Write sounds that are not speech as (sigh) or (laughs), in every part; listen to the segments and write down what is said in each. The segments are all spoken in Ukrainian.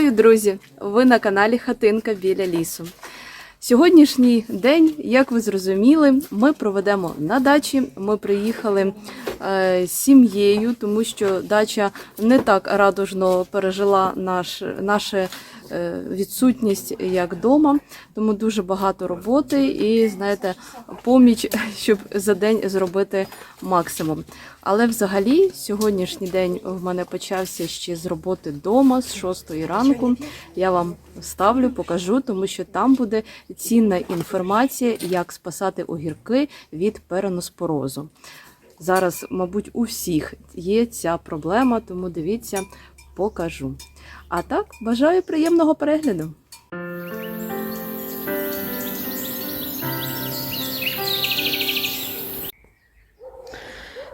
Вітаю, друзі! Ви на каналі Хатинка біля лісу. Сьогоднішній день, як ви зрозуміли, ми проведемо на дачі. Ми приїхали е, з сім'єю, тому що дача не так радужно пережила наш, нашу е, відсутність як вдома, тому дуже багато роботи і, знаєте, поміч, (laughs) щоб за день зробити максимум. Але взагалі сьогоднішній день в мене почався ще з роботи вдома з 6 ранку. Я вам вставлю, покажу, тому що там буде цінна інформація, як спасати огірки від переноспорозу. Зараз, мабуть, у всіх є ця проблема, тому дивіться, покажу. А так, бажаю приємного перегляду.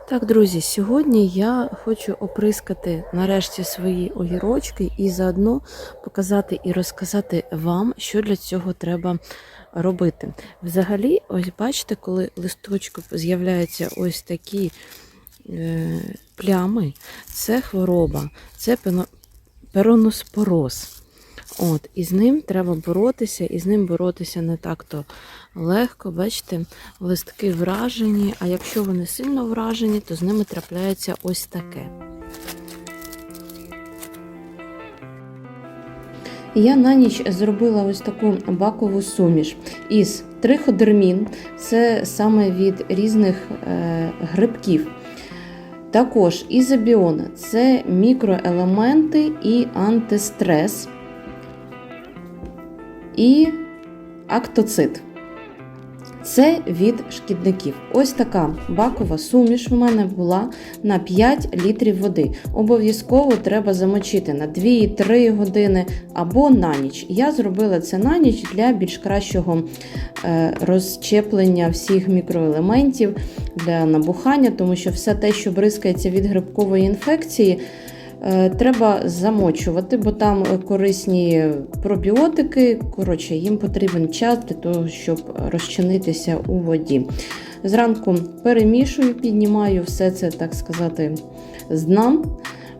Так, друзі, сьогодні я хочу оприскати нарешті свої огірочки і заодно показати і розказати вам, що для цього треба робити. Взагалі, ось бачите, коли листочку з'являються ось такі е, плями, це хвороба, це пероноспороз. От, і з ним треба боротися, і з ним боротися не так-то легко. Бачите, листки вражені, а якщо вони сильно вражені, то з ними трапляється ось таке. Я на ніч зробила ось таку бакову суміш із триходермін, це саме від різних е, грибків. Також ізобіони це мікроелементи і антистрес і актоцит. Це від шкідників. Ось така бакова суміш у мене була на 5 літрів води. Обов'язково треба замочити на 2-3 години або на ніч. Я зробила це на ніч для більш кращого е, розщеплення всіх мікроелементів для набухання, тому що все те, що бризкається від грибкової інфекції, треба замочувати, бо там корисні пробіотики. Коротше, їм потрібен час для того, щоб розчинитися у воді. Зранку перемішую, піднімаю все це, так сказати, з дна.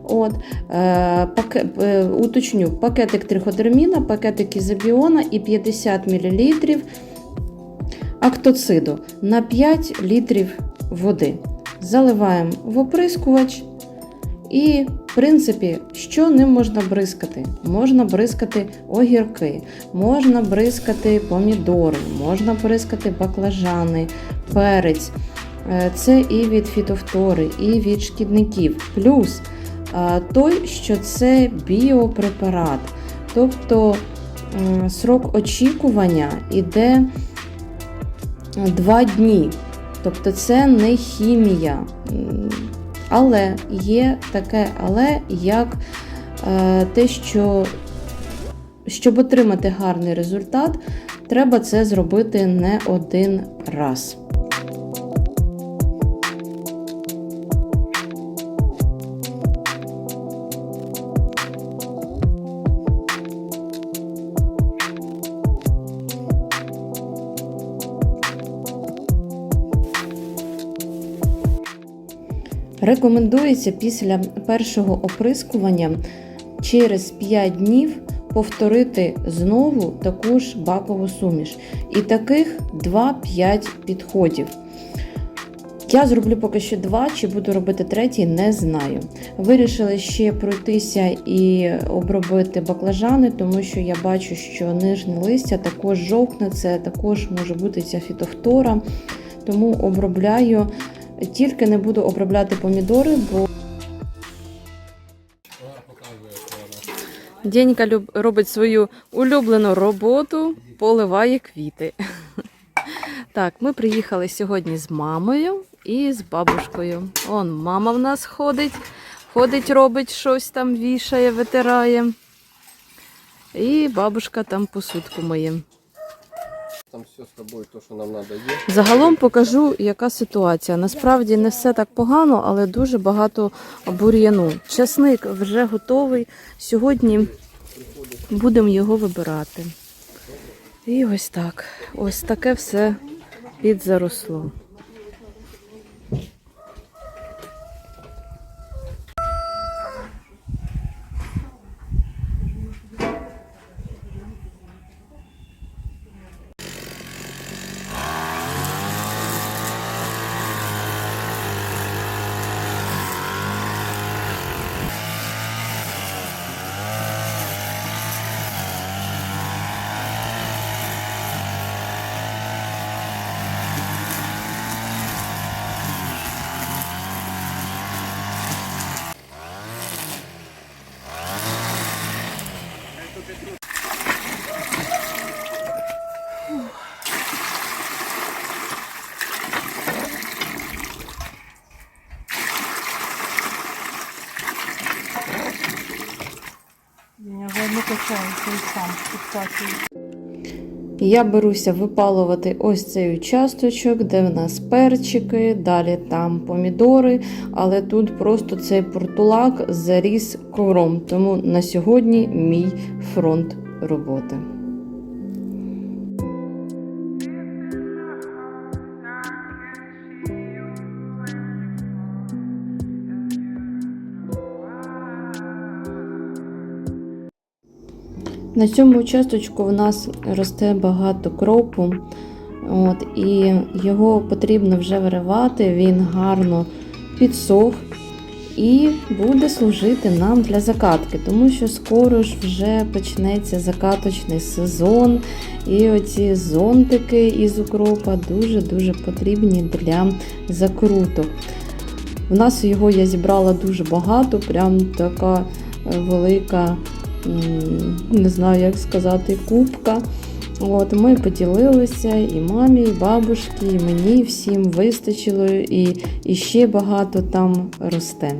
От, е, паке, е, уточню, пакетик триходерміна, пакетик ізобіона і 50 мл актоциду на 5 літрів води. Заливаємо в оприскувач. І, принципі, що ним можна бризкати? Можна бризкати огірки, можна бризкати помідори, можна бризкати баклажани, перець. Е, Це і від фітофтори, і від шкідників. Плюс е, той, що це біопрепарат. Тобто срок очікування іде 2 дні. Тобто це не хімія. Але є таке але, як е, те, що щоб отримати гарний результат, треба це зробити не один раз. Рекомендується після першого оприскування через 5 днів повторити знову таку ж бакову суміш. І таких 2-5 підходів. Я зроблю поки що два, чи буду робити третій, не знаю. Вирішили ще пройтися і обробити баклажани, тому що я бачу, що нижнє листя також жовтне, це також може бути ця фітофтора. Тому обробляю. Тільки не буду обробляти помідори, бо Дєнька робить свою улюблену роботу, поливає квіти. (laughs) Так, ми приїхали сьогодні з мамою і з бабушкою. Он мама в нас ходить, ходить, робить щось там, вішає, витирає. І бабушка там посудку миє. Там все з тобой, то, що нам треба є. Загалом покажу, яка ситуація. Насправді не все так погано, але дуже багато бур'яну. Часник вже готовий. Сьогодні будемо його вибирати. І ось так. Ось таке все підзаросло. Я беруся випалувати ось цей участочок, де в нас перчики, далі там помідори, але тут просто цей портулак заріс ковром. Тому на сьогодні мій фронт роботи. На цьому участочку в нас росте багато кропу, от, і його потрібно вже виривати, він гарно підсох і буде служити нам для закатки, тому що скоро ж вже почнеться закаточний сезон, і оці зонтики із укропа дуже-дуже потрібні для закруток. У нас його я зібрала дуже багато, прям така е, велика не знаю, як сказати, кубка. От, ми поділилися і мамі, і бабушці, і мені всім вистачило, і, і ще багато там росте.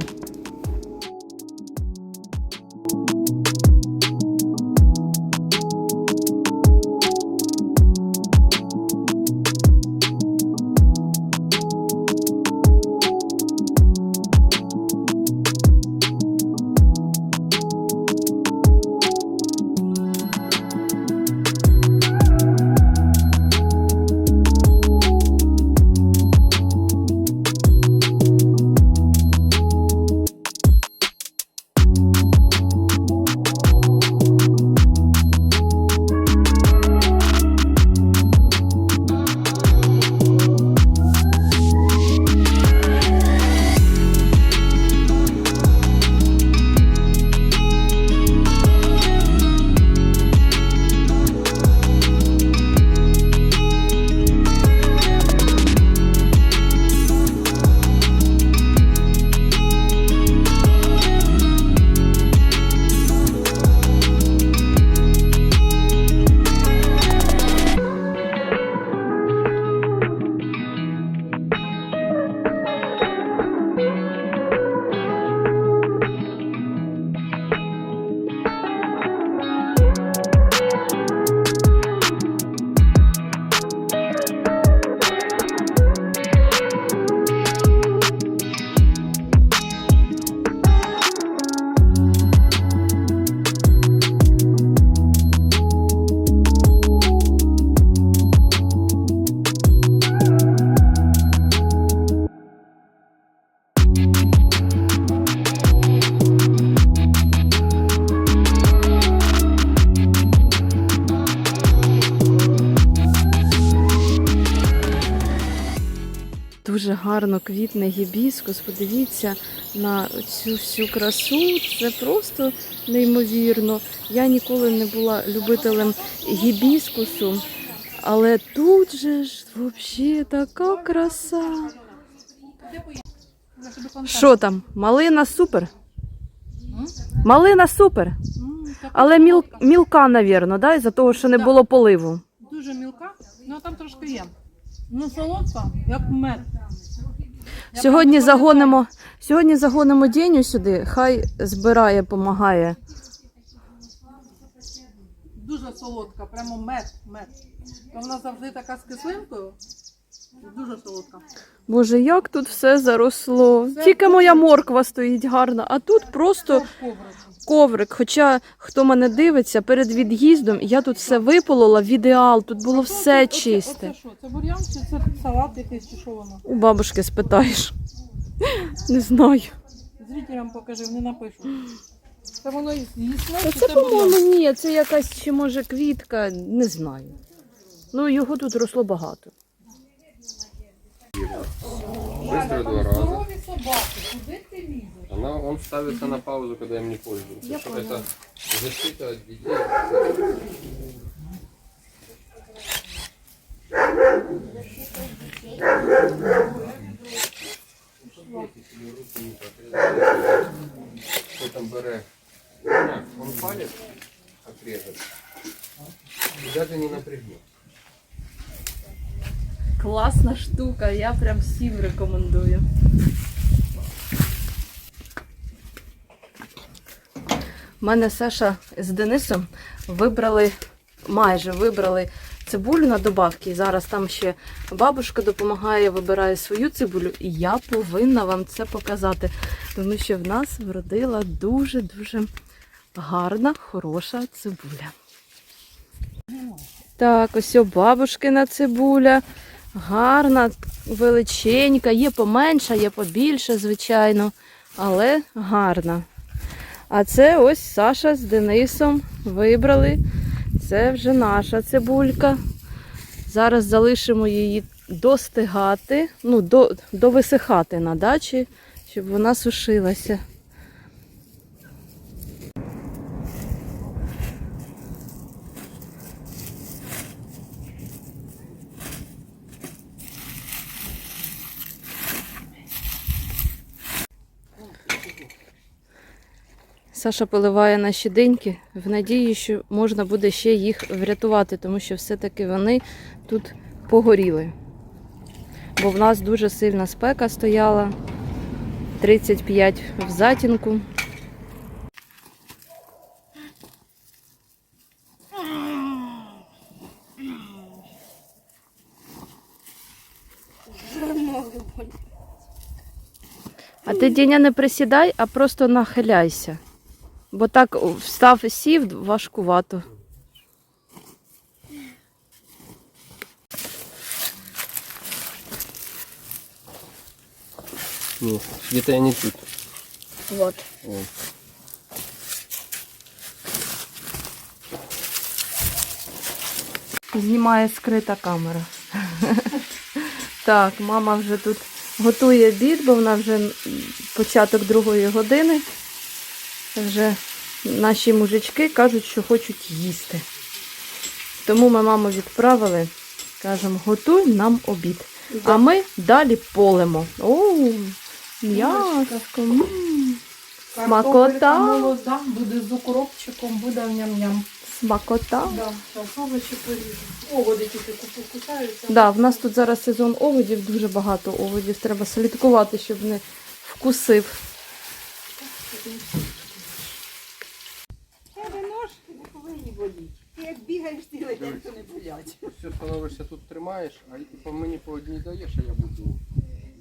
Гарно квітне гібіскус. Подивіться на цю всю красу. Це просто неймовірно. Я ніколи не була любителем гібіскусу, але тут же ж взагалі така краса. Що там? Малина супер. Малина супер. Але міл, мілка, навірно, да? із-за того, що не було поливу. Дуже мілка, ну а там трошки є. Ну, солодка, як мед. Сьогодні загонимо, сьогодні загонимо Дєню сюди, хай збирає, допомагає. Дуже солодка, прямо мед, мед. То вона завжди така з кислинкою. Дуже солодка. Боже, як тут все заросло. Тільки моя морква стоїть гарна, а тут просто. Коврик. Хоча хто мене дивиться, перед від'їздом я тут все виполола в ідеал, тут було все чисте. Що? Це бур'ян чи це салат якийсь, чи що воно? У бабушки спитаєш. Не знаю. Зрителям покажи, вони напишуть. Це воно і з'їсне, Та чи це, це бур'ян? по-моєму, ні, це якась чи може квітка, не знаю. Ну, його тут росло багато. Быстро два раза. Здорові собаки, куди ти лізеш? Она, он ставится на паузу, когда им не пользуются. Я Что поняла. это защита от детей. Что там бере? Он палец отрезать. И даже не напрягнет. Класна штука, я прям всім рекомендую. У мене Саша з Денисом вибрали, майже вибрали цибулю на добавки. Зараз там ще бабушка допомагає, вибирає свою цибулю, і я повинна вам це показати. Тому що в нас вродила дуже-дуже гарна, хороша цибуля. Так, ось о бабушкина цибуля. Гарна, величенька, є поменша, є побільше, звичайно, але гарна. А це ось Саша з Денисом вибрали. Це вже наша цибулька. Зараз залишимо її достигати, ну, до, довисихати на дачі, щоб вона сушилася. Саша поливає наші диньки в надії, що можна буде ще їх врятувати, тому що все-таки вони тут погоріли. Бо в нас дуже сильна спека стояла 35 в затінку. А ти Діня не присідай, а просто нахиляйся. Бо так встав і сів важкувато. Ні, где-то я не тут. Вот. О. Знімає скрита камера. Так, мама вже тут готує обід, бо вона вже початок другої години. Вже наші мужички кажуть, що хочуть їсти. Тому ми маму відправили, кажемо, готуй нам обід. А ми далі полемо. О, м'яско. Смакота. Молода, буде з укропчиком, буде ням-ням. Смакота. Да, зараз овочі поріжу. Оводи тільки кусаються. Да, в нас тут зараз сезон оводів, дуже багато оводів. Треба слідкувати, щоб не вкусив. Тебе ножки повинні. Ти як бігаєш цілий день, то не болять. Все становишся тут тримаєш, а по мені по одній даєш, а я буду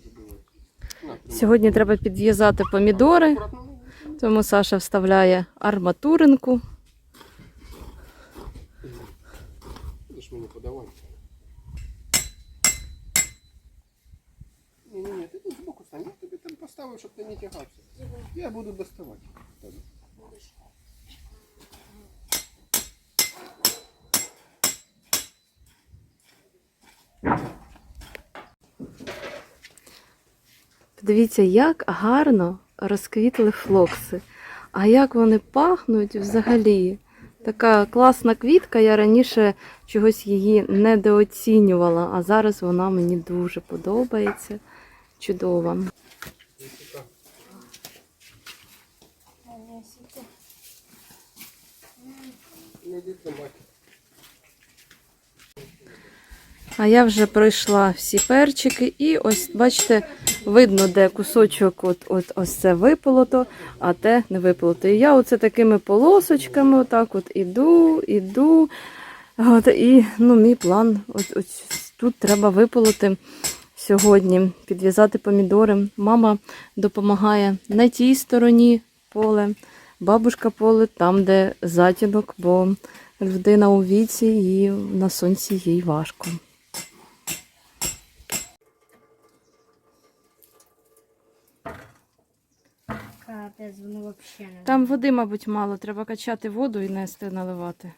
забивати. На. Сьогодні треба підв'язати помідори, Акуратно, тому Саша вставляє арматуринку. Ти ж мені подавай. Ні, ні, ні, ти тут збоку стань, я тобі там поставив, щоб ти не тягався. Я буду доставати. тебе. Подивіться, як гарно розквітли флокси. А як вони пахнуть взагалі. Така класна квітка, я раніше чогось її недооцінювала, а зараз вона мені дуже подобається. Чудова. Ну, А я вже пройшла всі перчики, і ось, бачите, видно, де кусочок от, от ось це виполото, а те не виполото. І я оце такими полосочками отак от іду, іду. От, і ну, мій план, от, от тут треба виполоти сьогодні, підв'язати помідори. Мама допомагає на тій стороні поле, бабушка поле там, де затінок, бо людина у віці і на сонці їй важко. Воно взагалі не. Там води, мабуть, мало. Треба качати воду і нести наливати.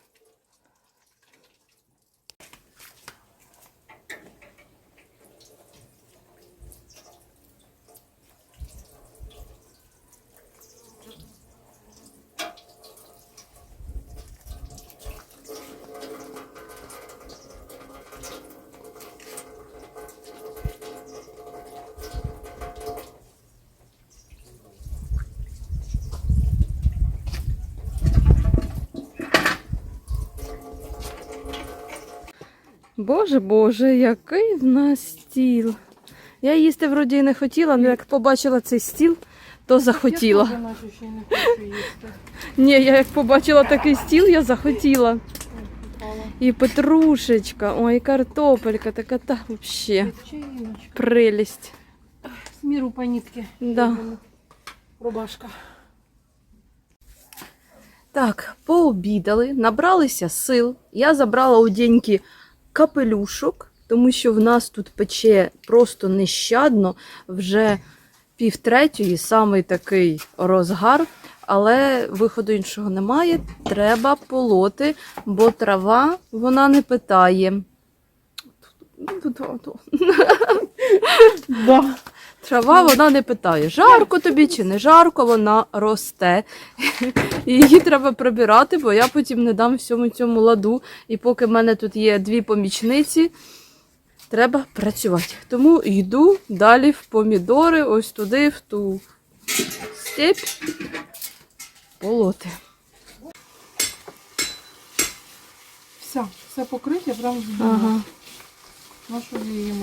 Боже, Боже, який в нас стіл. Я їсти вроді і не хотіла, але як побачила цей стіл, то захотіла. Я наче ще не хочу їсти. Ні, я як побачила такий стіл, я захотіла. І петрушечка, ой, картопелька, така та взагалі прелість. З міру по нитки. Да. Рубашка. Так, пообідали, набралися сил. Я забрала у Дєньки капелюшок, тому що в нас тут пече просто нещадно, вже півтретьої, самий такий розгар, але виходу іншого немає. Треба полоти, бо трава вона не питає. Да. Трава вона не питає, жарко тобі чи не жарко, вона росте. І її треба прибирати, бо я потім не дам всьому цьому ладу. І поки в мене тут є дві помічниці, треба працювати. Тому йду далі в помідори, ось туди, в ту степь полоти. Все, все покриття прям Ага. На що її?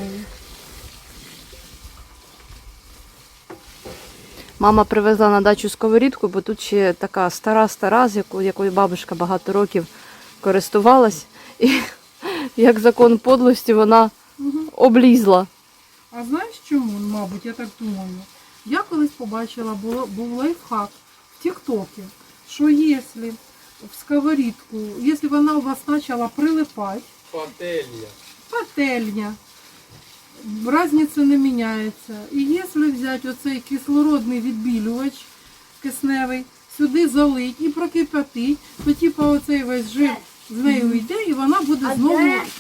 Мама привезла на дачу сковорідку, бо тут ще така стара-стара, з яку, якою бабушка багато років користувалась. І (laughs) як закон подлості, вона облізла. А знаєш чому, мабуть, я так думаю? Я колись побачила, було, був лайфхак в Тіктокі, що якщо в сковорідку, якщо вона у вас почала прилипати, Пательня. Пательня, разница не міняється. І якщо взяти оцей кислородний відбілювач кисневий, сюди залить і прокипятить, то типу оцей весь жир з нею йде, і вона буде знову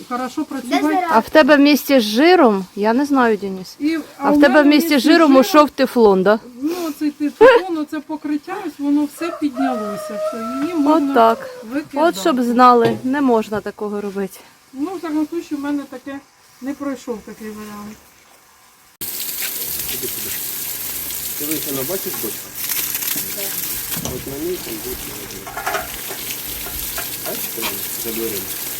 хорошо працювати. А в тебе в місті з жиром, я не знаю, Деніс. І, А в тебе в місті з жиром жиром- ушов тефлон, да? Ну, цей тефлон, це покриття, ось воно все піднялося. Все, її можна От так. викидати. От щоб знали, не можна такого робити. Ну, в такому случае, в мене таке не пройшов такий варіант. Іди сюди. Дивись, на бачиш бочка? От на ній там бочка. Бачите, за дверима?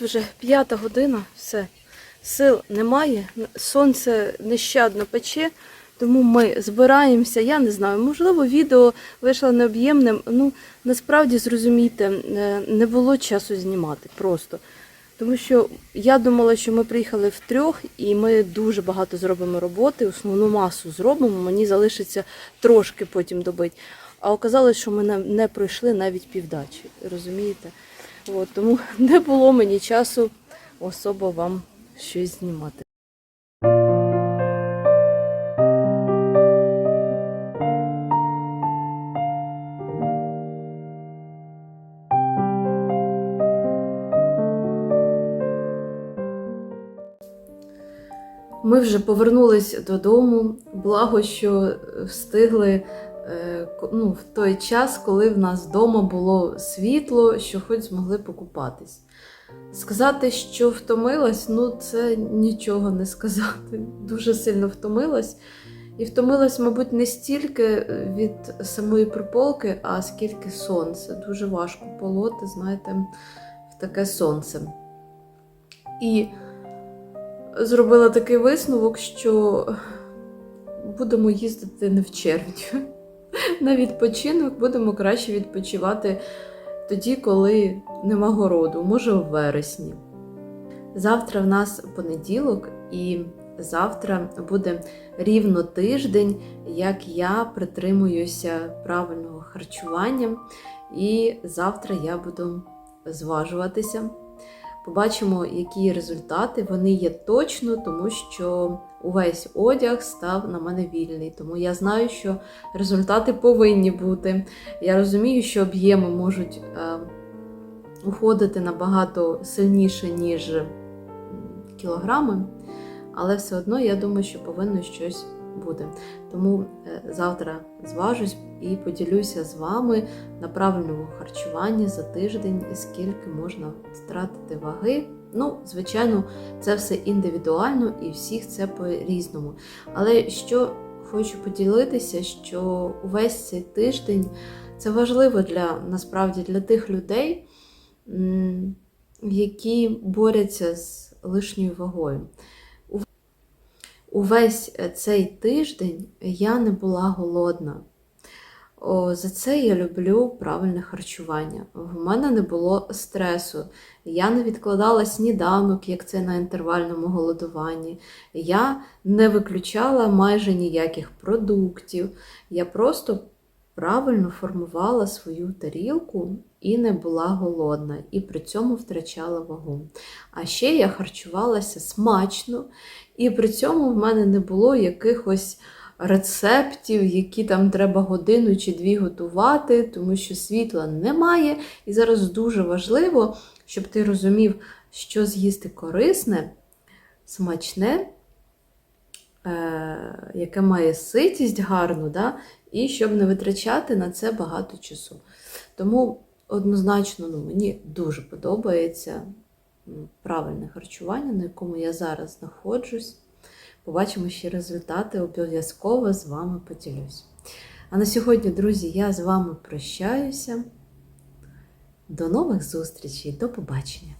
Вже п'ята година, все. Сил немає, сонце нещадно пече, тому ми збираємося. Я не знаю, можливо, відео вийшло необ'ємним. Ну, насправді, зрозумійте, е, не було часу знімати просто. Тому що я думала, що ми приїхали втрьох, і ми дуже багато зробимо роботи, основну масу зробимо. Мені залишиться трошки потім добити. А оказалось, що ми не пройшли навіть півдачі. Розумієте? От, тому (laughs) не було мені часу особо вам щось знімати. Ми вже повернулись додому. Благо, що встигли ну, в той час, коли в нас вдома було світло, що хоч змогли покупатись. Сказати, що втомилась, ну це нічого не сказати. Дуже сильно втомилась. І втомилась, мабуть, не стільки від самої прополки, а скільки сонця. Дуже важко полоти, знаєте, в таке сонце. І зробила такий висновок, що будемо їздити не в червні. На відпочинок будемо краще відпочивати тоді, коли нема городу, може в вересні. Завтра в нас понеділок, І завтра буде рівно тиждень, як я притримуюся правильного харчування. І завтра я буду зважуватися. Побачимо, які результати. Вони є точно, тому що увесь одяг став на мене вільний. Тому я знаю, що результати повинні бути. Я розумію, що об'єми можуть е, уходити набагато сильніше, ніж кілограми, але все одно я думаю, що повинно щось бути. Тому е, завтра зважусь і поділюся з вами на правильному харчуванні за тиждень, і скільки можна втратити ваги. Ну, звичайно, це все індивідуально і всіх це по-різному. Але що хочу поділитися, що увесь цей тиждень це важливо для насправді для тих людей, які борються з лишньою вагою. Увесь цей тиждень я не була голодна. О, за це я люблю правильне харчування. В мене не було стресу. Я не відкладала сніданок, як це на інтервальному голодуванні. Я не виключала майже ніяких продуктів. Я просто правильно формувала свою тарілку і не була голодна, і при цьому втрачала вагу. А ще я харчувалася смачно, і при цьому в мене не було якихось рецептів, які там треба годину чи дві готувати, тому що світла немає. І зараз дуже важливо, щоб ти розумів, що з'їсти корисне, смачне, яке має ситість гарну, да? і щоб не витрачати на це багато часу. Тому однозначно ну, мені дуже подобається правильне харчування, на якому я зараз знаходжусь. Побачимо ще результати, обов'язково з вами поділюсь. А на сьогодні, друзі, я з вами прощаюся. До нових зустрічей, до побачення!